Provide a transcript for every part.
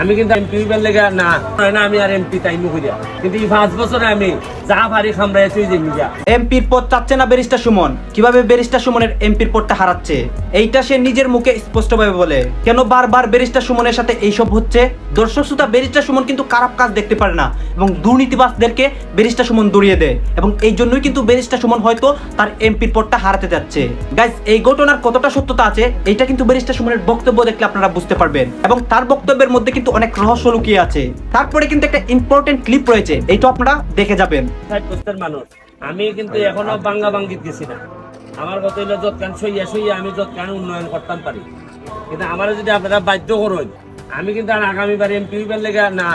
আমি কিন্তু এমপি হইবার লেগে না। হয় না, আমি আর এমপি তাই মুখে কিন্তু এই পাঁচ বছরে আমি যা পারি খামড়াই তুই যে মিডিয়া এমপির পদ চাচ্ছে না ব্যারিস্টার সুমন। কীভাবে ব্যারিস্টার সুমনের এমপির পদটা হারাচ্ছে? এইটা সে নিজের মুখে স্পষ্টভাবে বলে। কেন বারবার ব্যারিস্টার সুমনের সাথে এইসব হচ্ছে? দর্শক শ্রোতা, ব্যারিস্টার সুমন কিন্তু খারাপ কাজ দেখতে পারে না এবং দুর্নীতিবাসদেরকে ব্যারিস্টার সুমন দড়িয়ে দেয় এবং এই জন্যই কিন্তু ব্যারিস্টার সুমন হয়তো তার এমপির পদটা হারাতে যাচ্ছে। গাইজ এই ঘটনার কতটা সত্যতা আছে এটা কিন্তু ব্যারিস্টার সুমনের বক্তব্য দেখলে আপনারা বুঝতে পারবেন। এবং তার বক্তব্যের মধ্যে কিন্তু অনেক রহস্য লুকিয়ে আছে। তারপরে কিন্তু একটা ইম্পর্টেন্ট ক্লিপ রয়েছে এইটা আপনারা দেখে যাবেন। মানুষ, আমি কিন্তু এখনও বাঙ্গা বাঙ্গিত গেছি না। আমার কথা হইল যৎকান সইয়া সইয়া আমি যৎকান উন্নয়ন করতাম পারি। কিন্তু আমার যদি আপনারা বাধ্য করুন, আমি কিন্তু আর আগামীবার এমপি হইবার লেগে না।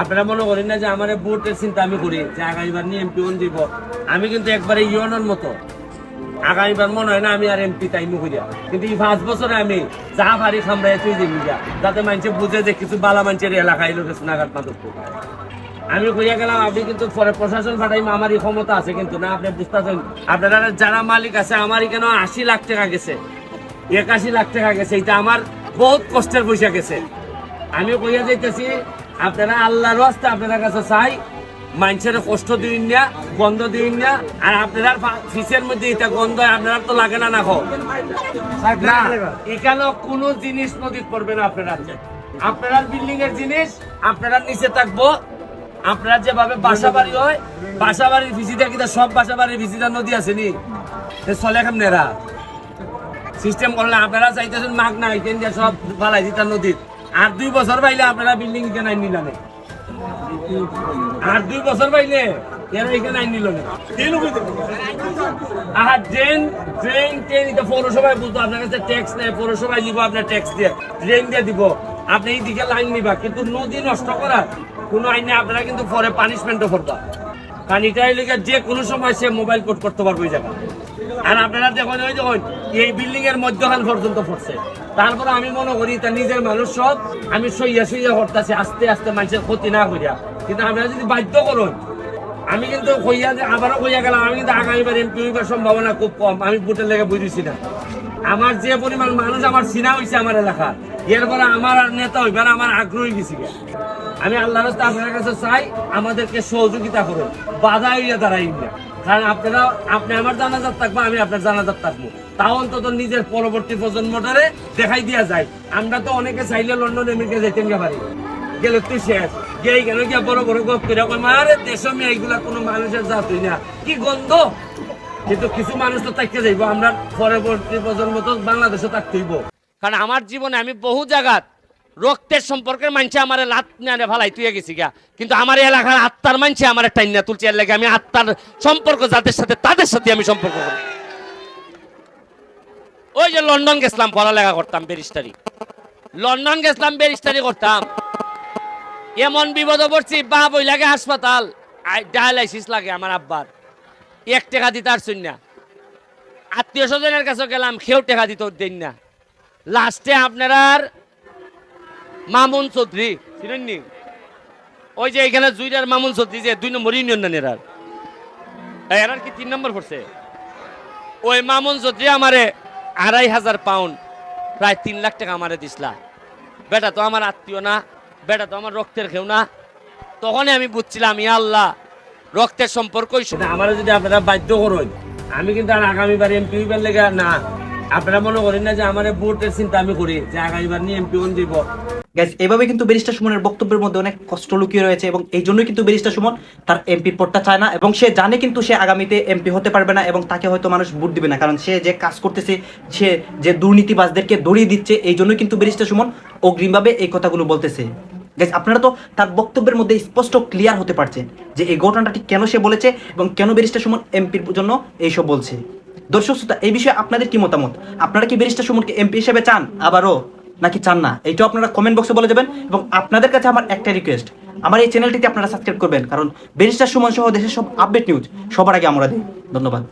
আপনারা মনে করেন না যে আমার ভোটের চিন্তা আমি করি, যে আগামীবার নিয়ে এমপি দিব। আমি কিন্তু একবারে ইউনের মতো। আগামীবার মনে হয় না আমি আর এমপি তাই মুখ দিয়া। কিন্তু এই পাঁচ বছরে আমি যা পারি খামড়াই তুই যে মিডিয়া যাতে মানুষে বুঝে যে কিছু বালা মানুষের এলাকায় লোকে সোনাঘাট মাদক আমি কইয়া গেলাম, আপনি কিন্তু পরে প্রশাসন পাঠাই আমারই ক্ষমতা আছে কিন্তু না, আপনি বুঝতেছেন? আপনারা যারা মালিক আছে, আমারই কেন আশি লাখ টাকা গেছে? একাশি লাখ টাকা গেছে এটা আমার বহুত কষ্টের পয়সা গেছে। আমি কইয়া যাইতেছি, আপনারা আল্লাহর রাস্তা আপনার কাছে চাই মানুষের কষ্ট দিন না গন্ধ দিন না আর আপনার ফিসের মধ্যে এটা গন্ধ আপনারা তো লাগে না না এখানে কোনো জিনিস নদীত পড়বে না আপনারা। আপনারা বিল্ডিং এর জিনিস, আপনারা নিচে থাকব। আপনারা যেভাবে বাসা বাড়ি হয় বাসা বাড়ির ভিসিটা কিন্তু সব বাসা বাড়ির ভিসিটা নদী আছে নি। চলে কেমন এরা? সিস্টেম করলে আপনারা চাইতেছেন মাগ না সব ফালাই দিতাম নদীর আর দুই বছর পাইলে আপনারা বিল্ডিং এখানে নিলামে আর দুই বছর পাইলে এরা এখানে আইন নিল না। আর ড্রেন ড্রেন ট্রেন এটা পৌরসভায় বলতো আপনার কাছে ট্যাক্স নেই পৌরসভায় নিব আপনার ট্যাক্স দিয়ে ড্রেন দিয়ে দিব। আপনি এই দিকে লাইন নিবা কিন্তু নদী নষ্ট করার কোনো আইনে আপনারা কিন্তু পরে পানিশমেন্টও করবা। কারণ এটাই যে কোনো সময় সে মোবাইল কোড করতে পারবে ওই আর আপনারা দেখুন ওই দেখুন এই বিল্ডিং এর মধ্যখান পর্যন্ত পড়ছে। তারপর আমি মনে করি, তা নিজের মানুষ সব, আমি সইয়া সইয়া করতেছি আস্তে আস্তে মানুষের ক্ষতি না করিয়া। কিন্তু আপনারা যদি বাধ্য করুন, আমি কিন্তু কইয়া যে, আবারও কইয়া গেলাম, আমি কিন্তু আগামীবার এমপি হইবার সম্ভাবনা খুব কম, আমি ভোটের লেগে বুঝেছি না। আমার যে পরিমাণ মানুষ, আমার চিনা হয়েছে আমার এলাকা। এরপরে আমার নেতা হইবার আমার আগ্রহী গেছি। আমি আল্লাহ রাস্তা আপনার কাছে চাই, আমাদেরকে সহযোগিতা করুন, বাধা হইয়া দাঁড়াই না। কারণ আপনারা, আপনি আমার জানাজার থাকব, আমি আপনার জানাজার থাকব। তাও অন্তত নিজের পরবর্তী প্রজন্মটারে দেখাই দিয়া যায়। আমরা তো অনেকে চাইলে লন্ডন, আমেরিকা যেতেন গা পারি। গেলে তুই শেষ। গেই কেন গিয়া বড় বড় গপ দেশে এইগুলা কোনো মানুষের জাত না। কি গন্ধ? কিন্তু কিছু মানুষ তো থাকতে যাইবো। আমরা পরবর্তী প্রজন্ম তো বাংলাদেশে থাকতে হইব। কারণ আমার জীবনে আমি বহু জায়গাত রক্তের সম্পর্কের মানছে আমার লাত নিয়ে ভালাই তুই গেছি গা। কিন্তু আমার এলাকার আত্মার মানছে আমার টাইনা তুলছে, এর লাগে আমি আত্মার সম্পর্ক যাদের সাথে, তাদের সাথে আমি সম্পর্ক করি। ওই যে লন্ডন গেছিলাম, পড়ালেখা করতাম, ব্যারিস্টারি। লন্ডন গেছিলাম, ব্যারিস্টারি করতাম। এমন বিপদে পড়ছি বা বই লাগে হাসপাতাল। ডায়ালাইসিস লাগে আমার আব্বার। এক টাকা দিতে পারছুন না। আত্মীয় স্বজনের কাছে গেলাম কেউ টাকা দিতে দেন না। লাস্টে আপনার আর মামুন চৌধুরী, চিনেন নি? ওই যে এখানে জুইরার মামুন চৌধুরী যে দুই নম্বর ইউনিয়ন এরার। এরার কি তিন নম্বর পড়ছে? ওই মামুন চৌধুরী আমারে আড়াই হাজার পাউন্ড প্রায় তিন লাখ টাকা আমারে দিসলা। বেটা তো আমার আত্মীয় না, বেটা তো আমার রক্তের খেউ না। তখনই আমি বুঝছিলাম ইয়া আল্লাহ, রক্তের সম্পর্কই আমার যদি আপনারা বাধ্য করুন, আমি কিন্তু আর আগামীবার এমপি হইবার লেগে না। আপনারা মনে করেন না যে আমার ভোটের চিন্তা আমি করি, যে আগামীবার নিয়ে এমপি হন দিব গ্যাস এভাবে কিন্তু ব্যারিস্টার সুমনের বক্তব্যের মধ্যে অনেক কষ্ট লুকিয়ে রয়েছে এবং এই জন্যই কিন্তু ব্যারিস্টার সুমন তার এমপি পদটা চায় না এবং সে জানে কিন্তু সে আগামীতে এমপি হতে পারবে না এবং তাকে হয়তো মানুষ ভোট দিবে না। কারণ সে যে কাজ করতেছে, সে যে দুর্নীতিবাজদেরকে দড়িয়ে দিচ্ছে, এই জন্যই কিন্তু ব্যারিস্টার সুমন অগ্রিমভাবে এই কথাগুলো বলতেছে। গ্যাস আপনারা তো তার বক্তব্যের মধ্যে স্পষ্ট ক্লিয়ার হতে পারছেন যে এই ঘটনাটি কেন সে বলেছে এবং কেন ব্যারিস্টার সুমন এমপির জন্য এইসব বলছে। দর্শক শ্রোতা, এই বিষয়ে আপনাদের কি মতামত? আপনারা কি ব্যারিস্টার সুমনকে এমপি হিসেবে চান? আবারও নাকি চান না? এইটাও আপনারা কমেন্ট বক্সে বলে যাবেন এবং আপনাদের কাছে আমার একটা রিকোয়েস্ট আমার এই চ্যানেলটিতে আপনারা সাবস্ক্রাইব করবেন, কারণ ব্যারিস্টার সুমন সহ দেশের সব আপডেট নিউজ সবার আগে আমরা দিই। ধন্যবাদ।